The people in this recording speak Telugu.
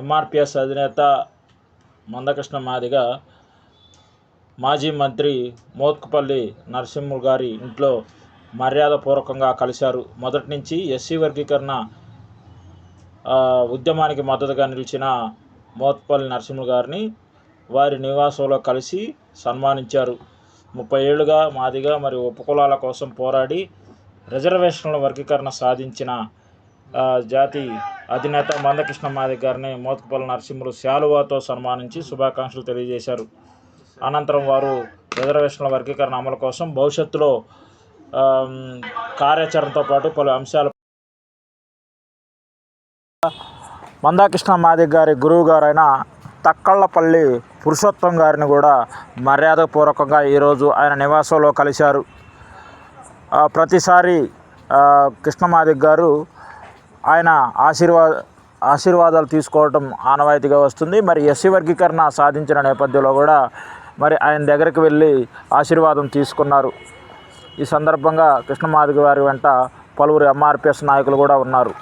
ఎంఆర్పిఎస్ అధినేత మందకృష్ణ మాదిగ మాజీ మంత్రి మోత్కుపల్లి నరసింహులు గారి ఇంట్లో మర్యాదపూర్వకంగా కలిశారు. మొదటి నుంచి ఎస్సీ వర్గీకరణ ఉద్యమానికి మద్దతుగా నిలిచిన మోత్పల్లి నరసింహులు గారిని వారి నివాసంలో కలిసి సన్మానించారు. ముప్పై ఏళ్ళుగా మాదిగా మరియు ఉపకులాల కోసం పోరాడి రిజర్వేషన్ల వర్గీకరణ సాధించిన జాతి అధినేత మందకృష్ణ మాది గారిని మోత్కుపల్లి నరసింహులు శాలువాతో సన్మానించి శుభాకాంక్షలు తెలియజేశారు. అనంతరం వారు రిజర్వేషన్ల వర్గీకరణ అమలు కోసం భవిష్యత్తులో కార్యాచరణతో పాటు పలు అంశాలు మందాకృష్ణ మాదిక్ గారి గురువు గారైన తక్కళ్ళపల్లి పురుషోత్తం గారిని కూడా మర్యాదపూర్వకంగా ఈరోజు ఆయన నివాసంలో కలిశారు. ప్రతిసారి కృష్ణ కృష్ణమాదిక్ గారు ఆయన ఆశీర్వా ఆశీర్వాదాలు తీసుకోవటం ఆనవాయితీగా వస్తుంది. మరి ఎస్సీ వర్గీకరణ సాధించిన నేపథ్యంలో కూడా మరి ఆయన దగ్గరికి వెళ్ళి ఆశీర్వాదం తీసుకున్నారు. ఈ సందర్భంగా కృష్ణమాధవి గారి వెంట పలువురు ఎంఆర్పిఎస్ నాయకులు కూడా ఉన్నారు.